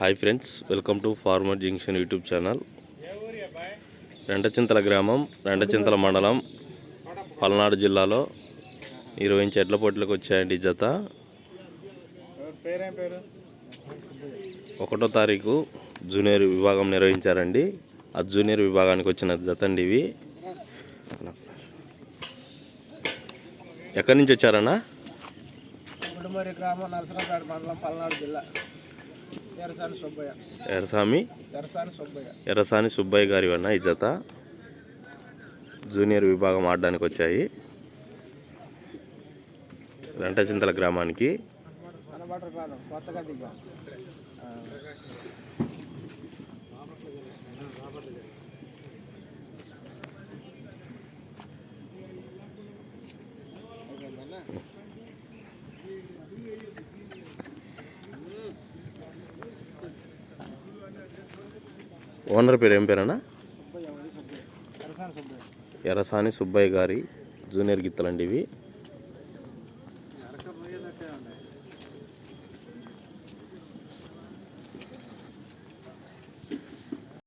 Hi friends welcome to farmer junction YouTube channel. Rendachintala గ్రామం రెండచింతల మండలం పల్నాడు జిల్లాలో ఇరవై ఇంచ్ ఎడ్ల పోటీలకు వచ్చాయండి జత. ఒకటో తారీఖు జూనియర్ విభాగం నిర్వహించారండి. ఆ జూనియర్ విభాగానికి వచ్చిన జత అండి ఇవి. ఎక్కడి నుంచి వచ్చారన్నా? గుడిమరి గ్రామం నరసరాపేట మండలం పల్నాడు జిల్లా. సుబ్బయ్య. ఎరసామి ఎరసాని సుబ్బయ్య. ఎర్రసాని సుబ్బయ్య గారి అన్న ఈ జత జూనియర్ విభాగం ఆడడానికి వచ్చాయి. వెంటచింతల గ్రామానికి. ఓనర్ పేరు ఏం పేరన్నా? ఎరసాని సుబ్బయ్య గారి జూనియర్ గిత్తలండి ఇవి.